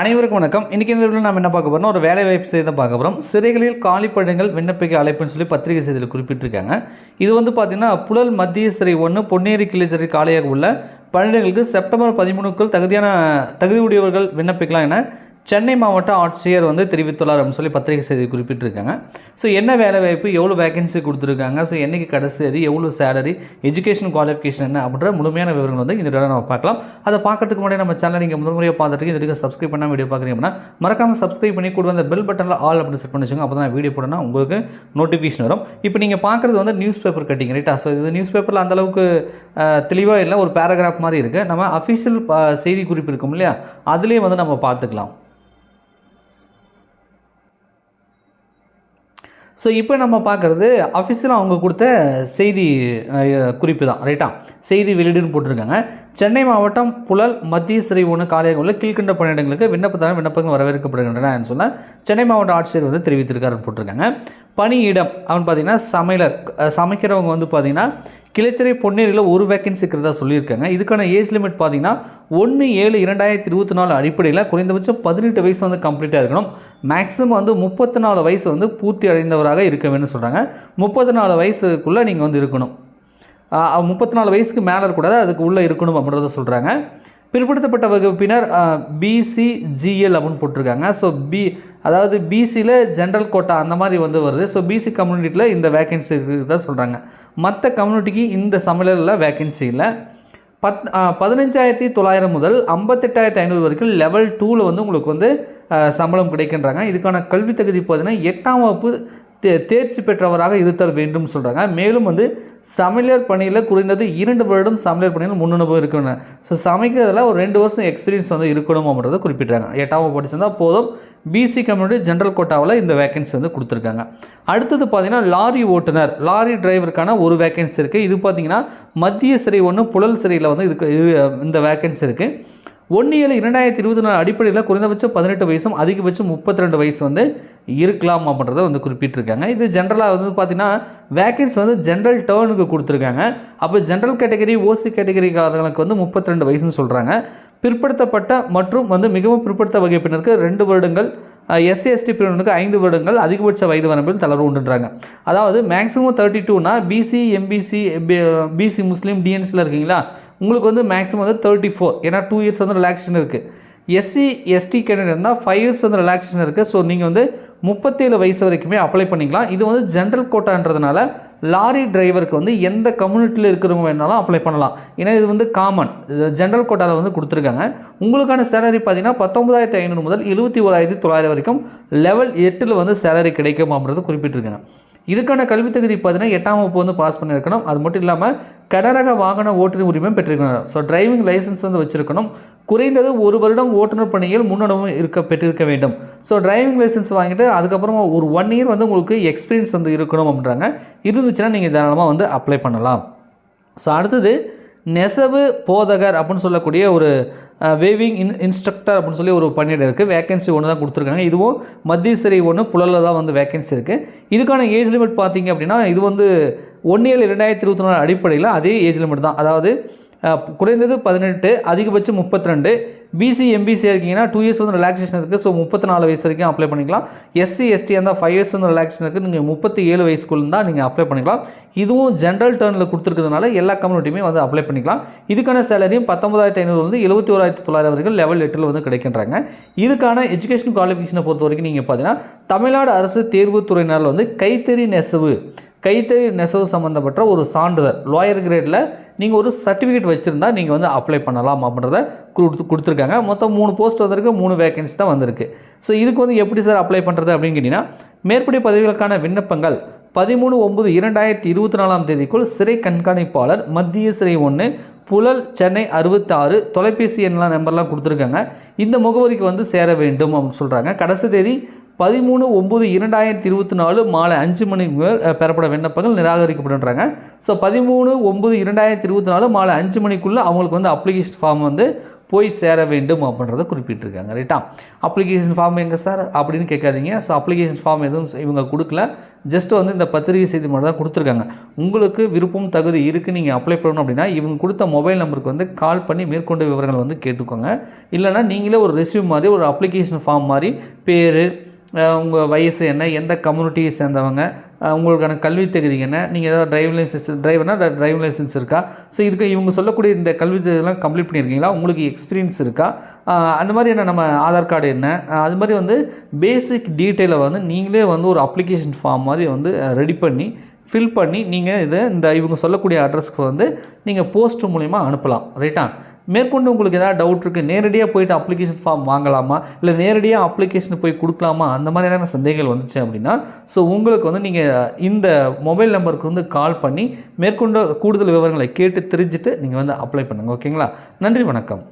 அனைவருக்கும் வணக்கம். இன்றைக்கி இந்த நம்ம என்ன பார்க்க போகிறோம்னா ஒரு வேலை வாய்ப்பு செய்தி தான் பார்க்க போகிறோம் சிறைகளில் காலிப்படங்கள் விண்ணப்பிக்க அழைப்புன்னு சொல்லி பத்திரிகை செய்தியில் குறிப்பிட்டிருக்காங்க. இது வந்து பார்த்திங்கன்னா புழல் மத்திய சிறை ஒன்று பொன்னேரி கிளை சிறை காலியாக உள்ள பணியிடங்களுக்கு செப்டம்பர் பதிமூணுக்குள் தகுதியான தகுதியுடையவர்கள் விண்ணப்பிக்கலாம் என சென்னை மாவட்ட ஆட்சியர் வந்து தெரிவித்துள்ளார் அப்படின்னு சொல்லி பத்திரிகை செய்தி குறிப்பிட்டிருக்காங்க. ஸோ என்ன வேலை வாய்ப்பு எவ்வளோ வேகன்சி கொடுத்துருக்காங்க? ஸோ என்னைக்கு கடைசி அது எவ்வளோ சேலரி எஜுகேஷன் குவாலிஃபிகேஷன் என்ன அப்படின்ற முழுமையான விவரங்கள் வந்து இந்த வீடியோ நம்ம பார்க்கலாம். அதை பார்க்கறதுக்கு முன்னாடி நம்ம சேனல் நீங்கள் முதல் முறையாக பார்த்துட்டு இதுக்கு சப்ஸ்கிரைப் பண்ணால் வீடியோ பார்க்குறீங்க அப்படின்னா மறக்காமல் சப்ஸ்கிரைப் பண்ணி கூட அந்த பெல் பட்டனில் ஆல் அப்படி செட் பண்ணி வச்சுங்க அப்போ தான் வீடியோ போடனா உங்களுக்கு நோட்டிஃபிகேஷன் வரும். இப்போ நீங்கள் பார்க்குறது வந்து நியூஸ் பேப்பர் கட்டிங் ரைட்டா ஸோ இது நியூஸ் பேப்பரில் அந்தளவுக்கு தெளிவாக இல்லை ஒரு பேராகிராஃப் மாதிரி இருக்குது நம்ம அஃபிஷியல் செய்தி குறிப்பு இருக்கும் இல்லையா? அதுலேயே வந்து நம்ம பார்த்துக்கலாம். ஸோ இப்போ நம்ம பார்க்குறது அஃபிஷியலாக அவங்க கொடுத்த செய்தி குறிப்பு தான் ரைட்டா செய்தி வெளியீடுன்னு போட்டிருக்காங்க. சென்னை மாவட்டம் புழல் மத்திய சிறை ஒன்று காலியாக உள்ள கீழ்கண்ட பணியிடங்களுக்கு விண்ணப்பத்தான விண்ணப்பங்கள் வரவேற்கப்படுகின்றன சொல்ல சென்னை மாவட்ட ஆட்சியர் வந்து தெரிவித்திருக்காருன்னு போட்டிருக்காங்க. பணியிடம் அவன் பார்த்தீங்கன்னா சமையலர் சமைக்கிறவங்க வந்து பார்த்தீங்கன்னா கிளைச்சிறை பொன்னேரியில் ஒரு வேக்கன்சி இருக்கிறதா சொல்லியிருக்காங்க. இதுக்கான ஏஜ் லிமிட் பார்த்திங்கன்னா ஒன்று ஏழு இரண்டாயிரத்தி இருபத்தி நாலு அடிப்படையில் குறைந்தபட்சம் பதினெட்டு வயசு வந்து கம்ப்ளீட்டாக இருக்கணும். மேக்ஸிமம் வந்து முப்பத்தி நாலு வயசு வந்து பூர்த்தி அடைந்தவராக இருக்க வேணும்னு சொல்கிறாங்க முப்பத்தி நாலு வயசுக்குள்ளே நீங்கள் வந்து இருக்கணும். முப்பத்தி நாலு வயசுக்கு மேலே இருக்கக்கூடாது அதுக்கு உள்ளே இருக்கணும் அப்படின்றத சொல்கிறாங்க பிற்படுத்தப்பட்ட வகுப்பினர் பிசிஜிஎல் அப்படின்னு போட்டிருக்காங்க. ஸோ பி அதாவது பிசியில் ஜென்ரல் கோட்டா அந்த மாதிரி வந்து வருது. ஸோ பிசி கம்யூனிட்டியில் இந்த வேகன்சி தான் சொல்கிறாங்க மற்ற கம்யூனிட்டிக்கு இந்த சமையலில் வேகன்சி இல்லை. பத் பதினஞ்சாயிரத்தி தொள்ளாயிரம் முதல் ஐம்பத்தெட்டாயிரத்தி ஐநூறு வரைக்கும் லெவல் டூவில் வந்து உங்களுக்கு வந்து சம்பளம் கிடைக்கின்றாங்க. இதுக்கான கல்வி தகுதி பார்த்தீங்கன்னா எட்டாம் வகுப்பு தே தேர்ச்சி பெற்றவராக இருத்தல் வேண்டும் சொல்கிறாங்க மேலும் வந்து சமையலர் பணியில் குறைந்தது இரண்டு வருடம் சமையலர் பணியில் முன்னனுபவம் இருக்கணும். ஸோ சமைக்கிறதுல ஒரு ரெண்டு வருஷம் எக்ஸ்பீரியன்ஸ் வந்து இருக்கணும் அப்படின்றத குறிப்பிட்டாங்க எட்டாவது படிச்சிருந்தால் போதும். பிசி கம்யூனிட்டி ஜென்ரல் கோட்டாவில் இந்த வேகன்சி வந்து கொடுத்துருக்காங்க. அடுத்தது பார்த்தீங்கன்னா லாரி ஓட்டுநர் லாரி டிரைவருக்கான ஒரு வேகன்சி இருக்குது இது பார்த்தீங்கன்னா மத்திய சிறை ஒன்று புழல் சிறையில் வந்து இதுக்கு இது இந்த வேகன்சி இருக்குது ஒன்று ஏழு இரண்டாயிரத்தி இருபத்தி நாலு அடிப்படையில் குறைந்தபட்சம் பதினெட்டு வயசும் அதிகபட்சம் முப்பத்தி ரெண்டு வயசு வந்து இருக்கலாம் அப்படின்றத வந்து குறிப்பிட்டிருக்காங்க. இது ஜென்ரலாக வந்து பார்த்திங்கன்னா வேக்கன்ஸ் வந்து ஜென்ரல் டேர்னுக்கு கொடுத்துருக்காங்க. அப்போ ஜென்ரல் கேட்டகரி ஓசி கேட்டகரிக்காரர்களுக்கு வந்து முப்பத்தி ரெண்டு வயசுன்னு சொல்கிறாங்க பிற்படுத்தப்பட்ட மற்றும் வந்து மிகவும் பிற்படுத்த வகைப்பினருக்கு ரெண்டு வருடங்கள் எஸ்சி எஸ்டி பிரிவினருக்கு ஐந்து வருடங்கள் அதிகபட்ச வயது வரம்பில் தளர்வு உண்டுன்றாங்க. அதாவது மேக்ஸிமம் தேர்ட்டி டூனா பிசி எம்பிசி பிசி முஸ்லீம் டிஎன்சியில் இருக்கீங்களா? உங்களுக்கு வந்து மேக்ஸிமம் வந்து தேர்ட்டி ஃபோர் ஏன்னா டூ இயர்ஸ் வந்து ரிலாக்ஸேஷன் இருக்குது எஸ்சி எஸ்டி கேண்டிடேட் இருந்தால் ஃபைவ் இயர்ஸ் வந்து ரிலாக்ஸேஷன் இருக்குது ஸோ நீங்கள் வந்து முப்பத்தேழு வயசு வரைக்குமே அப்ளை பண்ணிக்கலாம். இது வந்து ஜென்ரல் கோட்டான்றதுனால லாரி டிரைவருக்கு வந்து எந்த கம்யூனிட்டியில் இருக்கிறவங்க வேணாலும் அப்ளை பண்ணலாம். ஏன்னா இது வந்து காமன் ஜென்ரல் கோட்டாவில் வந்து கொடுத்துருக்காங்க. உங்களுக்கான சேலரி பார்த்தீங்கன்னா பத்தொன்பதாயிரத்தி ஐநூறு முதல் எழுபத்தி ஓராயிரத்தி தொள்ளாயிரம் வரைக்கும் லெவல் எட்டில் வந்து சேலரி கிடைக்கும் அப்படின்றது குறிப்பிட்டிருக்காங்க. இதுக்கான கல்வி தகுதி பார்த்தீங்கன்னா எட்டாம் வகுப்பு வந்து பாஸ் பண்ணியிருக்கணும். அது மட்டும் இல்லாமல் கடரக வாகன ஓட்டுநர் உரிமை பெற்றிருக்கணும். ஸோ டிரைவிங் லைசன்ஸ் வந்து வச்சுருக்கணும். குறைந்தது ஒரு வருடம் ஓட்டுநர் பணியில் முன்னனுபவம் இருக்க பெற்றிருக்க வேண்டும். ஸோ டிரைவிங் லைசன்ஸ் வாங்கிட்டு அதுக்கப்புறமா ஒரு ஒன் இயர் வந்து உங்களுக்கு எக்ஸ்பீரியன்ஸ் வந்து இருக்கணும் அப்படின்றாங்க. இருந்துச்சுன்னா நீங்கள் தாராளமாக வந்து அப்ளை பண்ணலாம். ஸோ அடுத்தது நெசவு போதகர் அப்படின்னு சொல்லக்கூடிய ஒரு வேவிங் இன் இன்ஸ்ட்ரக்டர் அப்படின்னு சொல்லி ஒரு பணியிடம் இருக்குது வேகன்சி ஒன்று தான் கொடுத்துருக்காங்க. இதுவும் மத்திய சிறை ஒன்று புழலில் தான் வந்து வேகன்சி இருக்குது இதுக்கான ஏஜ் லிமிட் பார்த்தீங்க அப்படின்னா இது வந்து ஒன்று ஏழு ரெண்டாயிரத்தி இருபத்தி நாலு அடிப்படையில் அதே ஏஜ் லிமிட் தான். அதாவது குறைந்தது பதினெட்டு அதிகபட்சம் முப்பத்தி ரெண்டு பிசி எம்பிசி இருக்கீங்கன்னா டூ இயர்ஸ் வந்து ரிலாக்ஸேஷன் இருக்குது ஸோ முப்பத்தி நாலு வயசு வரைக்கும் அப்ளை பண்ணிக்கலாம். எஸ்சி எஸ்டி அந்த ஃபைவ் இயர்ஸ் வந்து ரிலாக்ஸேஷன் இருக்குது நீங்கள் முப்பத்தி ஏழு வயசுக்குள்ள தான் நீங்கள் அப்ளை பண்ணிக்கலாம். இதுவும் ஜென்ரல் டேர்னில் கொடுத்துருக்கிறதுனால எல்லா கம்யூனிட்டியுமே வந்து அப்ளை பண்ணிக்கலாம். இதுக்கான சேலரியும் பத்தொன்பதாயிரத்தி ஐநூறுலேருந்து வந்து எழுபத்தி ஓராயிரத்தி தொள்ளாயிரம் வரைக்கும் லெவல் எட்டில் வந்து கிடைக்கின்றாங்க. இதுக்கான எஜுகேஷன் குவாலிஃபிகேஷனை பொறுத்த வரைக்கும் நீங்கள் பார்த்தீங்கன்னா தமிழ்நாடு அரசு தேர்வுத்துறையினால் வந்து கைத்தறி நெசவு கைத்தறி நெசவு சம்மந்தப்பட்ட ஒரு சான்றிதழ் லோயர் கிரேடில் நீங்கள் ஒரு சர்டிஃபிகேட் வச்சுருந்தா நீங்கள் வந்து அப்ளை பண்ணலாம் அப்படின்றத கொடுத்து கொடுத்துருக்காங்க. மொத்தம் மூணு போஸ்ட் வந்திருக்கு மூணு வேகன்சி தான் வந்திருக்கு. ஸோ இதுக்கு வந்து எப்படி சார் அப்ளை பண்ணுறது அப்படின்னு கேட்டிங்கன்னா மேற்படி பதவிகளுக்கான விண்ணப்பங்கள் பதிமூணு ஒம்பது இரண்டாயிரத்தி இருபத்தி நாலாம் தேதிக்குள் சிறை கண்காணிப்பாளர் மத்திய சிறை ஒன்று புழல் சென்னை அறுபத்தாறு தொலைபேசி எண்ணெலாம் நம்பர்லாம் கொடுத்துருக்காங்க. இந்த முகவரிக்கு வந்து சேர வேண்டும் அப்படின்னு சொல்கிறாங்க கடைசி தேதி பதிமூணு ஒம்பது இரண்டாயிரத்தி இருபத்தி நாலு மாலை அஞ்சு மணிக்கு மேல் பெறப்பட விண்ணப்பங்கள் நிராகரிக்கப்படுன்றாங்க ஸோ பதிமூணு ஒம்பது இரண்டாயிரத்தி இருபத்தி நாலு மாலை அஞ்சு மணிக்குள்ளே அவங்களுக்கு வந்து அப்ளிகேஷன் ஃபார்ம் வந்து போய் சேர வேண்டும் அப்படின்றத குறிப்பிட்டிருக்காங்க ரைட்டா அப்ளிகேஷன் ஃபார்ம் எங்கே சார் அப்படின்னு கேட்காதீங்க. ஸோ அப்ளிகேஷன் ஃபார்ம் எதுவும் இவங்க கொடுக்கல. ஜஸ்ட் வந்து இந்த பத்திரிகை செய்தி மட்டும் தான் கொடுத்துருக்காங்க. உங்களுக்கு விருப்பம் தகுதி இருக்குது நீங்கள் அப்ளை பண்ணணும் அப்படின்னா இவங்க கொடுத்த மொபைல் நம்பருக்கு வந்து கால் பண்ணி மேற்கொண்ட விவரங்கள் வந்து கேட்டுக்கோங்க. இல்லைனா நீங்களே ஒரு ரெஸ்யூம் மாதிரி ஒரு அப்ளிகேஷன் ஃபார்ம் மாதிரி பேர் உங்கள் வயசு என்ன எந்த கம்யூனிட்டியை சேர்ந்தவங்க உங்களுக்கான கல்வி தகுதி என்ன நீங்கள் ஏதாவது டிரைவிங் லைசன்ஸ் டிரைவர்னா டிரைவிங் லைசன்ஸ் இருக்கா? ஸோ இதுக்கு இவங்க சொல்லக்கூடிய இந்த கல்வி தகுதியெல்லாம் கம்ப்ளீட் பண்ணியிருக்கீங்களா? உங்களுக்கு எக்ஸ்பீரியன்ஸ் இருக்கா? அந்த மாதிரி என்ன நம்ம ஆதார் கார்டு என்ன? அது மாதிரி வந்து பேசிக் டீட்டெயிலை வந்து நீங்களே வந்து ஒரு அப்ளிகேஷன் ஃபார்ம் மாதிரி வந்து ரெடி பண்ணி ஃபில் பண்ணி நீங்கள் இதை இந்த இவங்க சொல்லக்கூடிய அட்ரஸ்க்கு வந்து நீங்கள் போஸ்ட் மூலிமா அனுப்பலாம். ரைட்டா மேற்கொண்டு உங்களுக்கு எதாவது டவுட் இருக்குது நேரடியாக போயிட்டு அப்ளிகேஷன் ஃபார்ம் வாங்கலாமா? இல்லை நேரடியாக அப்ளிகேஷன் போய் கொடுக்கலாமா? அந்த மாதிரியான சந்தேகங்கள் வந்துச்சு அப்படின்னா ஸோ உங்களுக்கு வந்து நீங்கள் இந்த மொபைல் நம்பருக்கு வந்து கால் பண்ணி மேற்கொண்டு கூடுதல் விவரங்களை கேட்டு தெரிஞ்சுட்டு நீங்கள் வந்து அப்ளை பண்ணுங்கள் ஓகேங்களா நன்றி வணக்கம்.